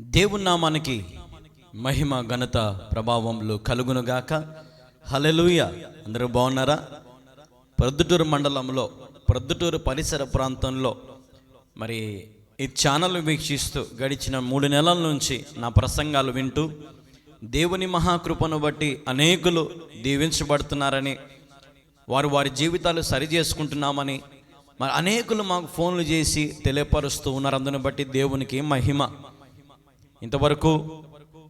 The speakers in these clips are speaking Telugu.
దేవుని నామానికి మహిమ ఘనత ప్రభావంలో కలుగునుగాక. హలెలుయ అందరూ బాగున్నారా? ప్రొద్దుటూరు మండలంలో ప్రొద్దుటూరు పరిసర ప్రాంతంలో మరి ఈ ఛానల్ వీక్షిస్తూ గడిచిన మూడు నెలల నుంచి నా ప్రసంగాలు వింటూ దేవుని మహాకృపను బట్టి అనేకులు దీవించబడుతున్నారని వారు వారి జీవితాలు సరి చేసుకుంటున్నామని మరి అనేకులు మాకు ఫోన్లు చేసి తెలియపరుస్తూ ఉన్నారు. అందుని బట్టి దేవునికి మహిమ. ఇంతవరకు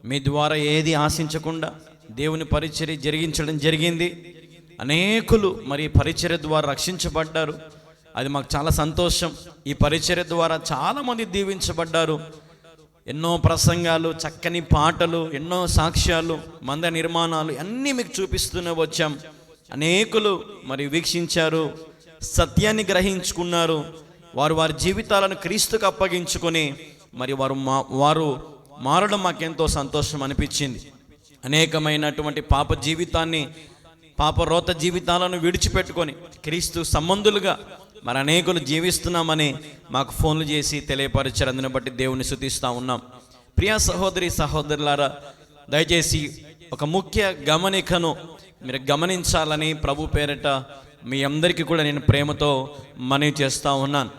మీ ద్వారా ఏది ఆశించకుండా దేవుని పరిచర్య జరిగించడం జరిగింది. అనేకులు మరి పరిచర్య ద్వారా రక్షించబడ్డారు. అది మాకు చాలా సంతోషం. ఈ పరిచర్య ద్వారా చాలామంది దీవించబడ్డారు. ఎన్నో ప్రసంగాలు చక్కని పాటలు ఎన్నో సాక్ష్యాలు మంద నిర్మాణాలు అన్నీ మీకు చూపిస్తూనే వచ్చాం. అనేకులు మరి వీక్షించారు సత్యాన్ని గ్రహించుకున్నారు. వారు వారి జీవితాలను క్రీస్తుకు అప్పగించుకొని మరి వారు మా వారు మారడం మాకెంతో సంతోషం అనిపించింది. అనేకమైనటువంటి పాప జీవితాన్ని పాప రోత జీవితాలను విడిచిపెట్టుకొని క్రీస్తు సంబంధులుగా మరి అనేకులు జీవిస్తున్నామని మాకు ఫోన్లు చేసి తెలియపరిచారు. అందుని బట్టి దేవుని శుతిస్తూ ఉన్నాం. ప్రియా సహోదరి సహోదరులారా దయచేసి ఒక ముఖ్య గమనికను మీరు గమనించాలని ప్రభు పేరిట మీ అందరికీ కూడా నేను ప్రేమతో మనవి చేస్తూ ఉన్నాను.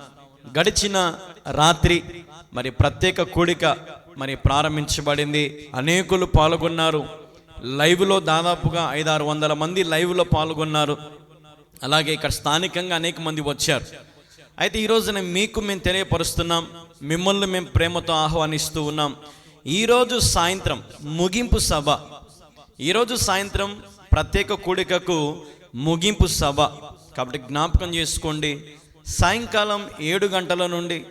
గడిచిన రాత్రి మరి ప్రత్యేక కూడిక మరి ప్రారంభించబడింది. అనేకులు పాల్గొన్నారు. లైవ్లో దాదాపుగా ఐదారు వందల మంది లైవ్లో పాల్గొన్నారు. అలాగే ఇక్కడ స్థానికంగా అనేక మంది వచ్చారు. అయితే ఈరోజున మీకు మేము తెలియపరుస్తున్నాం మిమ్మల్ని మేము ప్రేమతో ఆహ్వానిస్తూ ఉన్నాం. ఈరోజు సాయంత్రం ముగింపు సభ. ఈరోజు సాయంత్రం ప్రత్యేక కూడికకు ముగింపు సభ. కాబట్టి జ్ఞాపకం చేసుకోండి సాయంకాలం ఏడు గంటల నుండి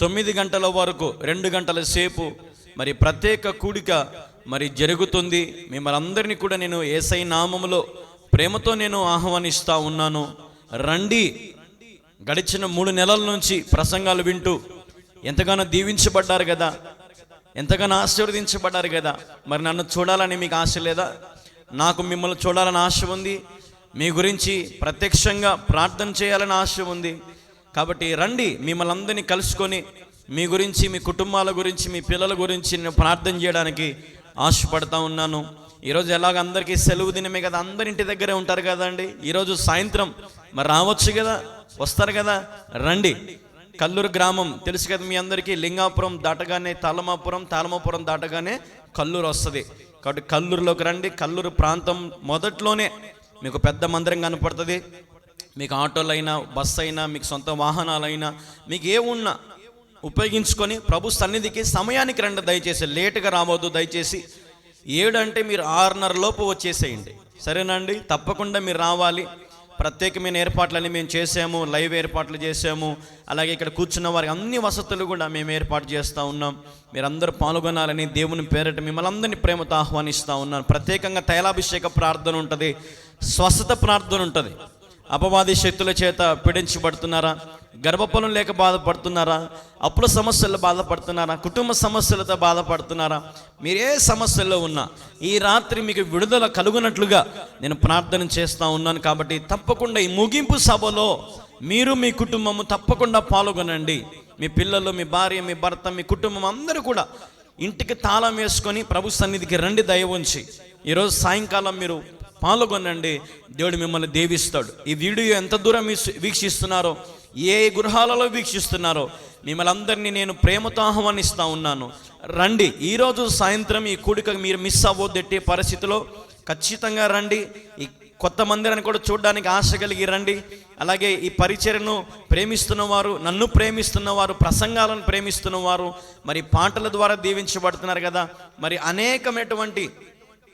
తొమ్మిది గంటల వరకు రెండు గంటల సేపు మరి ప్రత్యేక కూడిక మరి జరుగుతుంది. మిమ్మల్ని అందరినీ కూడా నేను ఏసై నామములో ప్రేమతో నేను ఆహ్వానిస్తూ ఉన్నాను. రండి. గడిచిన మూడు నెలల నుంచి ప్రసంగాలు వింటూ ఎంతగానో దీవించబడ్డారు కదా. ఎంతగానో ఆశీర్వదించబడ్డారు కదా. మరి నన్ను చూడాలని మీకు ఆశ లేదా? నాకు మిమ్మల్ని చూడాలని ఆశ ఉంది. మీ గురించి ప్రత్యక్షంగా ప్రార్థన చేయాలని ఆశ ఉంది. కాబట్టి రండి మిమ్మల్ని అందరినీ కలుసుకొని మీ గురించి మీ కుటుంబాల గురించి మీ పిల్లల గురించి నేను ప్రార్థన చేయడానికి ఆశపడతా ఉన్నాను. ఈరోజు ఎలాగ అందరికీ సెలవు దినమే కదా అందరి ఇంటి దగ్గరే ఉంటారు కదండి. ఈరోజు సాయంత్రం మరి రావచ్చు కదా వస్తారు కదా రండి. కల్లూరు గ్రామం తెలుసు కదా మీ అందరికీ లింగాపురం దాటగానే తాలమాపురం తాళమాపురం దాటగానే కల్లూరు వస్తుంది. కాబట్టి కల్లూరులోకి రండి కల్లూరు ప్రాంతం మొదట్లోనే మీకు పెద్ద మందిరం కనపడుతుంది. మీకు ఆటోలైనా బస్సు అయినా మీకు సొంత వాహనాలైనా మీకు ఏమున్నా ఉపయోగించుకొని ప్రభు సన్నిధికి సమయానికి రండి. దయచేసి లేటుగా రావద్దు. దయచేసి ఏడంటే మీరు ఆరున్నర లోపు వచ్చేసేయండి. సరేనండి? తప్పకుండా మీరు రావాలి. ప్రత్యేకమైన ఏర్పాట్లని మేము చేసాము. లైవ్ ఏర్పాట్లు చేసాము. అలాగే ఇక్కడ కూర్చున్న వారికి అన్ని వసతులు కూడా మేము ఏర్పాటు చేస్తూ ఉన్నాం. మీరందరూ పాల్గొనాలని దేవుని పేరట మిమ్మల్ని అందరినీ ప్రేమతో ఆహ్వానిస్తూ ఉన్నాను. ప్రత్యేకంగా తైలాభిషేక ప్రార్థన ఉంటుంది. స్వస్థత ప్రార్థన ఉంటుంది. అపవాది శక్తుల చేత పీడించబడుతున్నారా? గర్భఫలం లేక బాధపడుతున్నారా? అప్పుల సమస్యలు బాధపడుతున్నారా? కుటుంబ సమస్యలతో బాధపడుతున్నారా? మీరే సమస్యల్లో ఉన్నా ఈ రాత్రి మీకు విడుదల కలుగునట్లుగా నేను ప్రార్థన చేస్తూ ఉన్నాను కాబట్టి తప్పకుండా ఈ ముగింపు సభలో మీరు మీ కుటుంబము తప్పకుండా పాల్గొనండి. మీ పిల్లలు మీ భార్య మీ భర్త మీ కుటుంబం అందరూ కూడా ఇంటికి తాళం వేసుకొని ప్రభు సన్నిధికి రండి దయ ఉంచి. ఈరోజు సాయంకాలం మీరు పాల్గొనండి దేవుడు మిమ్మల్ని దేవిస్తాడు. ఈ వీడియో ఎంత దూరం వీక్షిస్తున్నారో ఏ గృహాలలో వీక్షిస్తున్నారో మిమ్మల్ని అందరినీ నేను ప్రేమతో ఆహ్వానిస్తూ ఉన్నాను. రండి ఈరోజు సాయంత్రం ఈ కూడిక మీరు మిస్ అవ్వద్దెట్టే పరిస్థితిలో ఖచ్చితంగా రండి. ఈ కొత్త మందిరాన్ని కూడా చూడడానికి ఆశ కలిగి రండి. అలాగే ఈ పరిచర్ను ప్రేమిస్తున్నవారు నన్ను ప్రేమిస్తున్నవారు ప్రసంగాలను ప్రేమిస్తున్నవారు మరి పాటల ద్వారా దీవించబడుతున్నారు కదా. మరి అనేకమైనటువంటి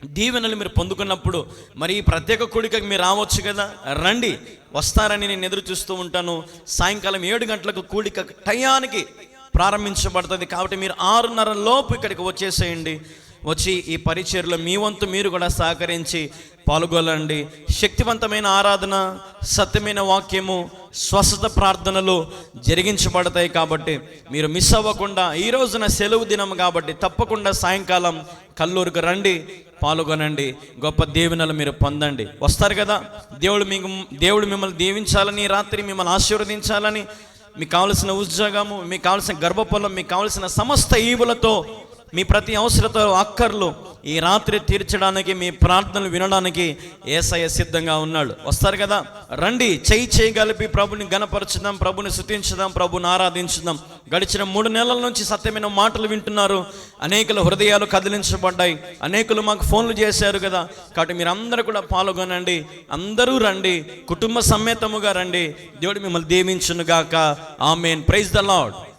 దీవెనలు మీరు పొందుకున్నప్పుడు మరి ఈ ప్రత్యేక కూడికకి మీరు రావచ్చు కదా? రండి వస్తారని నేను ఎదురు చూస్తూ ఉంటాను. సాయంకాలం ఏడు గంటలకు కూడిక టయానికి ప్రారంభించబడుతుంది. కాబట్టి మీరు ఆరున్నర లోపు ఇక్కడికి వచ్చేసేయండి. వచ్చి ఈ పరిచయలో మీ వంతు మీరు కూడా సహకరించి పాల్గొనండి. శక్తివంతమైన ఆరాధన సత్యమైన వాక్యము స్వస్థత ప్రార్థనలు జరిగించబడతాయి కాబట్టి మీరు మిస్ అవ్వకుండా ఈ రోజున సెలవు దినం కాబట్టి తప్పకుండా సాయంకాలం కల్లూరుకు రండి పాల్గొనండి గొప్ప దీవెనలు మీరు పొందండి. వస్తారు కదా? దేవుడు మీకు దేవుడు మిమ్మల్ని దీవించాలని రాత్రి మిమ్మల్ని ఆశీర్వదించాలని మీకు కావలసిన ఉద్యోగము మీకు కావలసిన గర్భఫలం మీకు కావలసిన సమస్త ఈవులతో మీ ప్రతి అవసరత అక్కర్లు. ఈ రాత్రి తీర్చడానికి మీ ప్రార్థనలు వినడానికి ఏసయ సిద్ధంగా ఉన్నాడు. వస్తారు కదా? రండి చేయి చేయగలిపి ప్రభుని గణపరచుదాం ప్రభుని శుతించుదాం ప్రభుని ఆరాధించుదాం. గడిచిన మూడు నెలల నుంచి సత్యమైన మాటలు వింటున్నారు. అనేకుల హృదయాలు కదిలించబడ్డాయి. అనేకులు మాకు ఫోన్లు చేశారు కదా? కాబట్టి మీరు అందరూ కూడా పాల్గొనండి. అందరూ రండి. కుటుంబ సమేతముగా రండి. దేవుడు మిమ్మల్ని దీవించునుగాక. ఆమెన్. Praise the lord